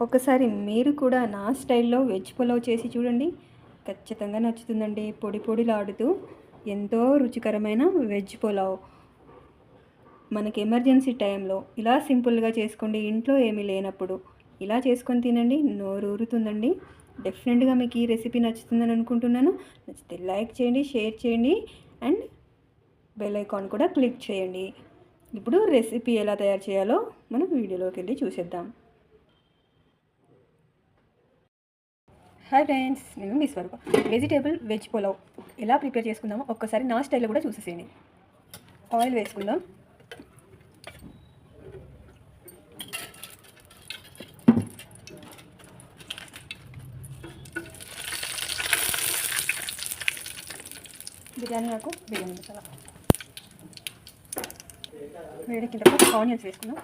ఒకసారి మీరు కూడా నా స్టైల్లో వెజ్ పులావ్ చేసి చూడండి. ఖచ్చితంగా నచ్చుతుందండి. పొడి పొడిలాడుతూ ఎంతో రుచికరమైన వెజ్ పులావ్. మనకి ఎమర్జెన్సీ టైంలో ఇలా సింపుల్గా చేసుకోండి. ఇంట్లో ఏమీ లేనప్పుడు ఇలా చేసుకొని తినండి. నోరు ఊరుతుందండి. డెఫినెట్గా మీకు ఈ రెసిపీ నచ్చుతుందని అనుకుంటున్నాను. నచ్చితే లైక్ చేయండి షేర్ చేయండి అండ్ బెల్ ఐకాన్ కూడా క్లిక్ చేయండి. ఇప్పుడు రెసిపీ ఎలా తయారు చేయాలో మనం వీడియోలోకి వెళ్ళి చూసేద్దాం. హాయ్ ఫ్రెండ్స్ నేను మీ స్వరూప వెజిటేబుల్ వెజ్ పులావ్ ఎలా ప్రిపేర్ చేసుకుందామో ఒక్కసారి నా స్టైల్లో కూడా చూసేసేయండి. ఆయిల్ వేసుకుందాం. బిర్యానీ నాకు బిర్యానీ మసాలా. వేడికి తర్వాత ఆనియన్స్ వేసుకుందాం.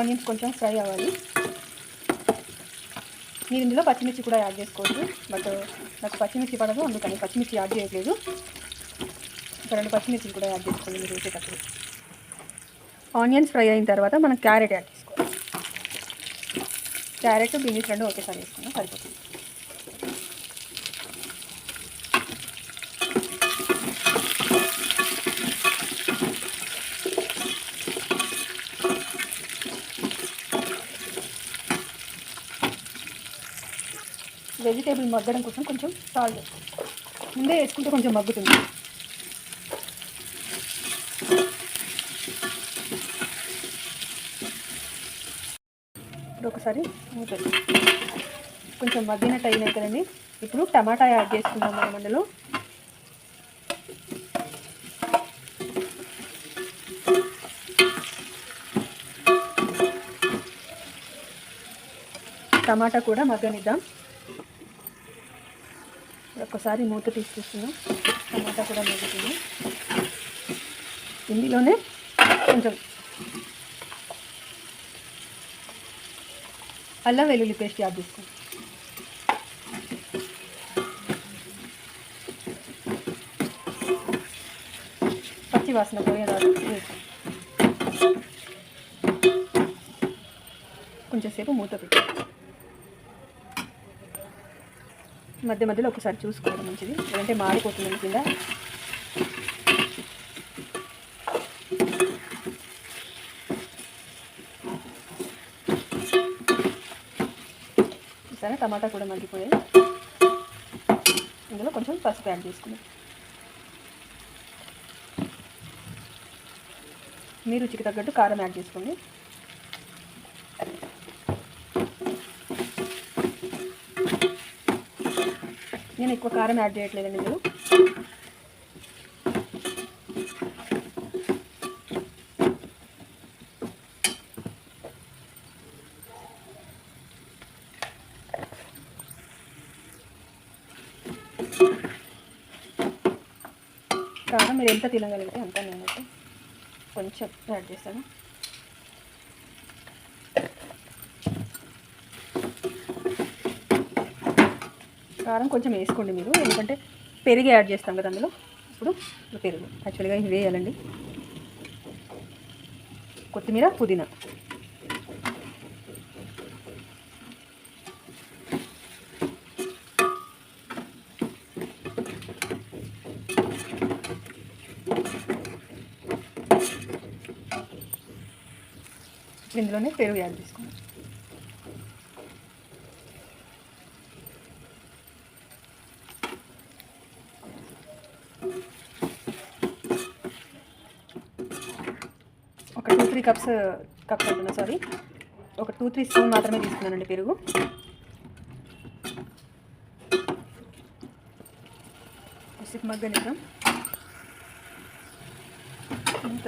ఆనియన్స్ కొంచెం ఫ్రై అవ్వాలి. మీరు ఇందులో పచ్చిమిర్చి కూడా యాడ్ చేసుకోవచ్చు. బట్ నాకు పచ్చిమిర్చి పడదు అందుకని పచ్చిమిర్చి యాడ్ చేయట్లేదు. ఒక రెండు పచ్చిమిర్చి కూడా యాడ్ చేసుకోండి మీరు వేసేటప్పుడు. ఆనియన్స్ ఫ్రై అయిన తర్వాత మనం క్యారెట్ యాడ్ చేసుకోవాలి. క్యారెట్ బీన్స్ రెండు ఒకేసారి వేసుకున్నాం సరిపోతుంది. వెజిటేబుల్ మగ్గడం కోసం కొంచెం సాల్ట్ ముందే వేసుకుంటే కొంచెం మగ్గుతుంది. ఇప్పుడు ఒకసారి కొంచెం మగ్గినట్టు అయినాయి కదండి ఇప్పుడు టమాటా యాడ్ చేసుకుందాం మనం అందులో. టమాటా కూడా మగ్గనిద్దాం. ఒక్కసారి మూత తీసుకొస్తున్నాం టమాటా కూడా మగ్గుతుంది ఇందులోనే కొంచెం అల్లం వెల్లుల్లి పేస్ట్ యాడ్ చేసుకో. పచ్చి వాసన పోయేదాకా కొంచెంసేపు మూత పెట్టి. మధ్య మధ్యలో ఒకసారి చూసుకోవడం మంచిది. లేదంటే మాడిపోతుంది కింద. సరే టమాటా కూడా మగ్గిపోయాయి. ఇందులో కొంచెం పసుపు యాడ్ చేసుకున్నాం మీ రుచికి తగ్గట్టు కారం యాడ్ చేసుకోండి. నేను ఎక్కువ కారం యాడ్ చేయట్లేదండి ఇందులో. కారం మీరు ఎంత తినగలిగితే అంత నేనైతే కొంచెం యాడ్ చేస్తాను. కారం కొంచెం వేసుకోండి మీరు. ఎందుకంటే పెరుగు యాడ్ చేస్తాం కదా అందులో. ఇప్పుడు పెరుగు. యాక్చువల్గా ఇవి వేయాలండి. కొత్తిమీర పుదీనా. ఇందులోనే పెరుగు యాడ్ చేసుకున్నాం ఒక టూ త్రీ కప్స్ కప్స్ అంటున్నా సారీ ఒక టూ త్రీ స్పూన్ మాత్రమే తీసుకున్నానండి పెరుగు. సిప్ మగ్గనిద్దాం. ఇంత.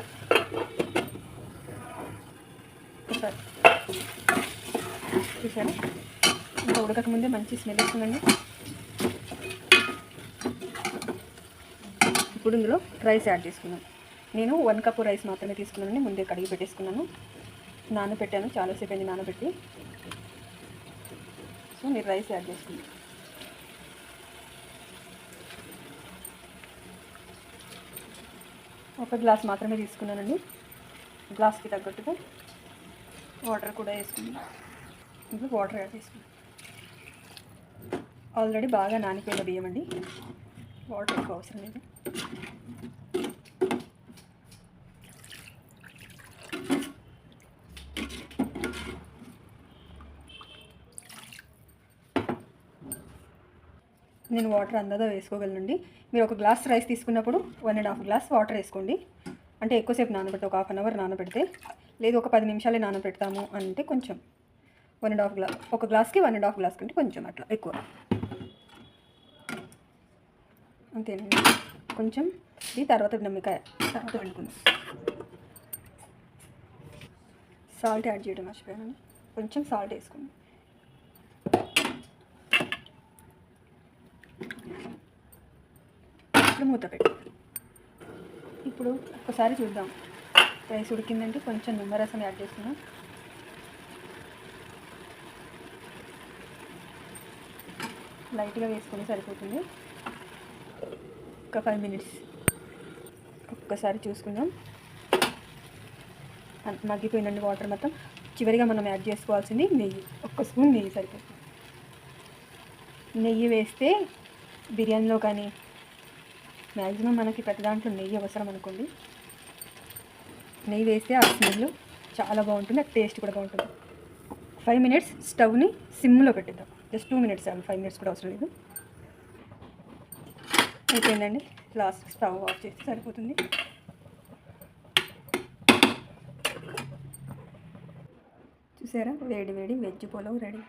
ఒకసారి. చూసారా? ఇంకా ఉడకకముందే మంచి స్మెల్ వస్తుందండి. ఇప్పుడు ఇందులో రైస్ యాడ్ చేసుకున్నాను నేను వన్ కప్పు రైస్ మాత్రమే తీసుకున్నానండి ముందే కడిగి పెట్టేసుకున్నాను. నానబెట్టాను చాలాసేపు అయింది నానబెట్టి సో మీరు రైస్ యాడ్ చేసుకున్నాను ఒక గ్లాస్ మాత్రమే తీసుకున్నానండి. గ్లాస్కి తగ్గట్టుగా వాటర్ కూడా వేసుకున్నాను ఇప్పుడు వాటర్ యాడ్ చేసుకున్నాను ఆల్రెడీ బాగా నానిపోయిన బియ్యం అండి. వాటర్ ఎక్కువ అవసరం లేదు. నేను వాటర్ అందాదా వేసుకోగలనండి. మీరు ఒక గ్లాస్ రైస్ తీసుకున్నప్పుడు one and half glass water వేసుకోండి. అంటే ఎక్కువసేపు నానబెడితే ఒక హాఫ్ అన్ అవర్ నానబెడితే లేదు ఒక పది నిమిషాలే నానబెడతాము అంటే కొంచెం. వన్ అండ్ హాఫ్ గ్లాస్ ఒక గ్లాస్కి వన్ అండ్ హాఫ్ గ్లాస్ కంటే కొంచెం అట్లా ఎక్కువ. అంతేనండి. కొంచెం ఇది తర్వాత నమ్మికాయ తర్వాత వండుకుందాం. సాల్ట్ యాడ్ చేయడం మర్చిపోయాను కొంచెం సాల్ట్ వేసుకుందాం మూత ఇప్పుడు ఒకసారి చూద్దాం. రైస్ ఉడికిందంటే కొంచెం నిమ్మరసం యాడ్ చేస్తున్నాం. లైట్గా వేసుకొని సరిపోతుంది. ఒక ఫైవ్ మినిట్స్. ఒక్కసారి చూసుకుందాం. మగ్గిపోయిందండి వాటర్ మొత్తం. చివరిగా మనం యాడ్ చేసుకోవాల్సింది నెయ్యి. ఒక్క స్పూన్ నెయ్యి సరిపోతుంది. నెయ్యి వేస్తే బిర్యానీలో కానీ మ్యాక్సిమం మనకి ప్రతి దాంట్లో నెయ్యి అవసరం అనుకోండి. నెయ్యి వేస్తే ఆ స్మెల్ చాలా బాగుంటుంది ఆ టేస్ట్ కూడా బాగుంటుంది. ఫైవ్ మినిట్స్ స్టవ్ని సిమ్లో పెట్టిద్దాం. జస్ట్ టూ మినిట్స్ చాలు ఫైవ్ మినిట్స్ కూడా అవసరం లేదు. అయిపోయిందండి. లాస్ట్ స్టవ్ ఆఫ్ చేస్తే సరిపోతుంది. చూసారా? వేడి వేడి వెజ్ పులావ్ రెడీ